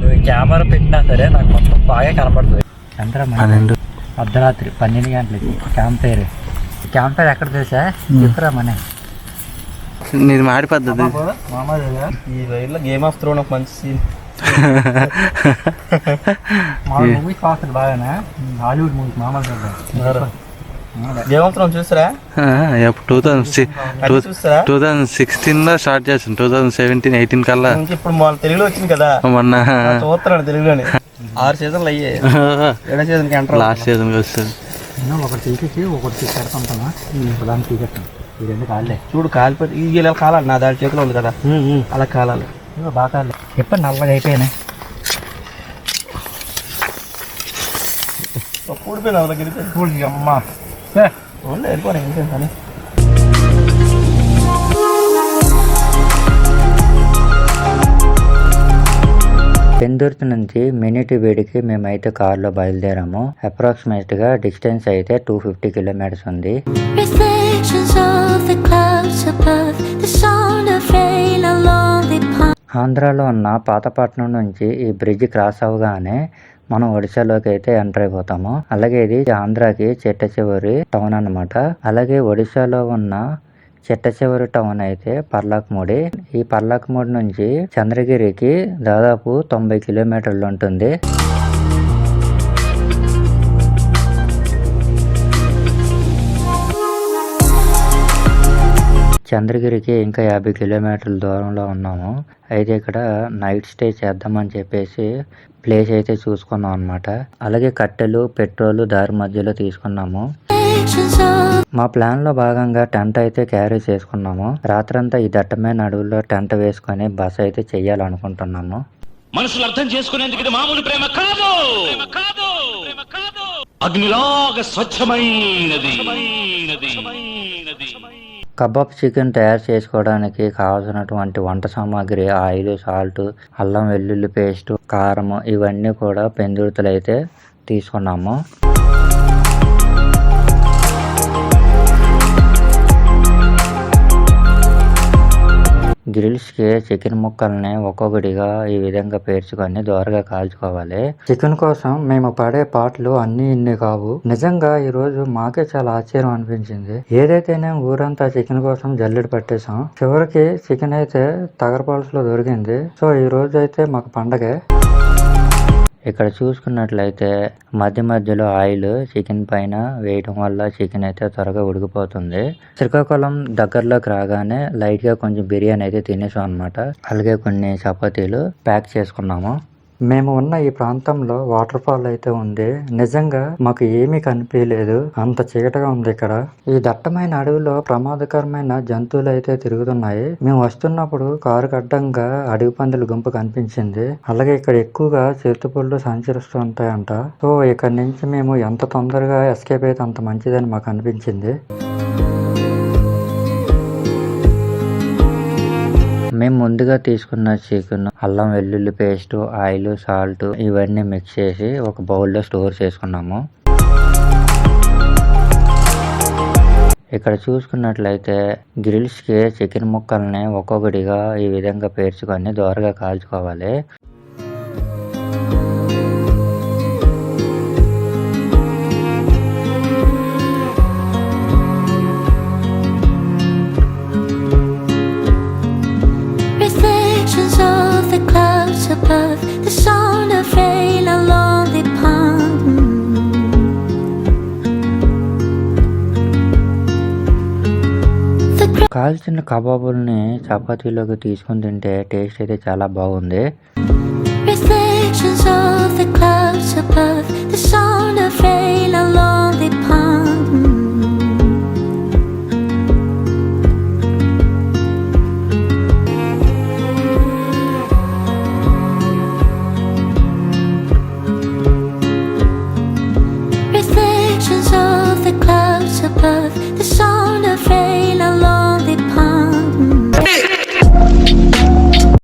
నువ్వు కెమెరా పెట్టినా సరే నాకు మొత్తం బాగా కనబడుతుంది. ఎంత పన్నెండు. అర్ధరాత్రి పన్నెండు గంటలకి. క్యాంప్ ఫైర్ క్యాంప్ ఫైర్ ఎక్కడ చూసా చెప్పురా మన. నీది మాడి పద్ధతి. ఈ రైల్లో గేమ్ ఆఫ్ థ్రోన్ ఒక మంచి సీన్ మామూలు మూవీస్ బాగానే. హాలీవుడ్ మూవీస్ మామూలు గేమ్ ఆఫ్ థ్రోన్ చూసారా ఎప్పుడు టూ చూస్తారా టూ థౌజండ్ సిక్స్టీన్లో స్టార్ట్ చేసాను టూ థౌజండ్ సెవెంటీన్ ఎయిటీన్ కల్లా. ఇప్పుడు మన తెలుగులో వచ్చింది కదా. మొన్న. చూస్తున్నాడు తెలుగులోనే. ఆరు సీజన్లు అయ్యాయి. ఏడో సీజన్కి ఎంటర్ లాస్ట్ సీజన్కి వస్తుంది. ఒకటి తీసేసి ఒకటి తీసి పెడతాంటామా దాన్ని తీసేస్తాం ఈ రెండు కాళ్ళే. చూడు కాలిపోతే ఈ ఇలా కాలాలి నా దాని చేతిలో ఉంది కదా. అలా కాలాలి. బాగా కాళ్ళే ఎప్పుడు నల్లగా అయిపోయినాయి? ఊడిపోయింది అలా గిరిపోయింది అమ్మా ఉండే వెళ్ళిపోయి పెందుర్తి నుంచి మినిటి వేడికి మేమైతే కార్లో బయలుదేరాము. అప్రాక్సిమేట్గా డిస్టెన్స్ అయితే టూ ఫిఫ్టీ కిలోమీటర్స్ ఉంది. ఆంధ్రాలో ఉన్న పాతపట్నం నుంచి ఈ బ్రిడ్జ్ క్రాస్ అవగానే మనం ఒడిశాలోకి అయితే ఎంటర్ అయిపోతాము. అలాగే ఇది ఆంధ్రాకి చెట్ట చివరి టౌన్ అన్నమాట. అలాగే ఒడిశాలో ఉన్న చెట్ట చివరి టౌన్ అయితే పర్లాక్మూడి ఈ పర్లాక్మూడి నుంచి చంద్రగిరికి దాదాపు తొంభై కిలోమీటర్లు ఉంటుంది. చంద్రగిరికి ఇంకా యాభై కిలోమీటర్ల దూరంలో ఉన్నాము. అయితే ఇక్కడ నైట్ స్టే చేద్దామని చెప్పేసి ప్లేస్ అయితే చూసుకున్నాం అన్నమాట. అలాగే కట్టెలు పెట్రోల్ దారి మధ్యలో తీసుకున్నాము. మా ప్లాన్లో భాగంగా టెంట్ అయితే క్యారీ చేసుకున్నాము. రాత్రంతా ఈ దట్టమైన అడవుల్లో టెంట్ వేసుకొని బస అయితే చెయ్యాలనుకుంటున్నాము మనుషులు అర్థం చేసుకునేందుకు ఇది మామూలు ప్రేమ కాదు. కాదు. అగ్నిలాగా స్వచ్ఛమైనది. కబాబ్ చికెన్ తయారు చేసుకోవడానికి కావాల్సినటువంటి వంట సామాగ్రి ఆయిల్ సాల్ట్ అల్లం వెల్లుల్లి పేస్ట్ కారం ఇవన్నీ కూడా పెందుర్తులు అయితే తీసుకున్నాము. గ్రిల్స్కి చికెన్ ముక్కల్ని ఒక్కొక్కటిగా ఈ విధంగా పేర్చుకొని దోరగా కాల్చుకోవాలి. చికెన్ కోసం మేము పడే పాటలు అన్ని ఇన్ని కావు. నిజంగా ఈ రోజు మాకే చాలా ఆశ్చర్యం అనిపించింది. ఏదైతే నేను ఊరంతా చికెన్ కోసం జల్లెడ పట్టేసాం చివరికి చికెన్ అయితే తగరపాల్స్లో దొరికింది. సో ఈ రోజు అయితే మాకు పండగే. ఇక్కడ చూసుకున్నట్లయితే మధ్య మధ్యలో ఆయిల్ చికెన్ పైన వేయటం వల్ల చికెన్ అయితే త్వరగా ఉడికిపోతుంది. శ్రీకాకుళం దగ్గరలోకి రాగానే లైట్గా కొంచెం బిర్యానీ అయితే తినేసాం అనమాట అలాగే కొన్ని చపాతీలు ప్యాక్ చేసుకున్నాము. మేము ఉన్న ఈ ప్రాంతంలో వాటర్ ఫాల్ అయితే ఉంది. నిజంగా మాకు ఏమీ కనిపించలేదు అంత చీకటిగా ఉంది ఇక్కడ. ఈ దట్టమైన అడవిలో ప్రమాదకరమైన జంతువులు అయితే తిరుగుతున్నాయి. మేము వస్తున్నప్పుడు కారు అడ్డంగా అడవి పందుల గుంపు కనిపించింది. అలాగే ఇక్కడ ఎక్కువగా చిరుతపుళ్ళు సంచరిస్తూ ఉంటాయంట సో ఇక్కడ నుంచి మేము ఎంత తొందరగా ఎస్కేప్ అయితే అంత మంచిదని మాకు అనిపించింది. మేము ముందుగా తీసుకున్న చికెన్ అల్లం వెల్లుల్లి పేస్ట్ ఆయిల్ సాల్ట్ ఇవన్నీ మిక్స్ చేసి ఒక బౌల్లో స్టోర్ చేసుకున్నాము. ఇక్కడ చూసుకున్నట్లయితే గ్రిల్స్కి చికెన్ ముక్కల్ని ఒక్కొక్కటిగా ఈ విధంగా పేర్చుకొని దోరగా కాల్చుకోవాలి. కాల్చిన కబాబుల్ని చపాతీలోకి తీసుకుని తింటే టేస్ట్ అయితే చాలా బాగుంది.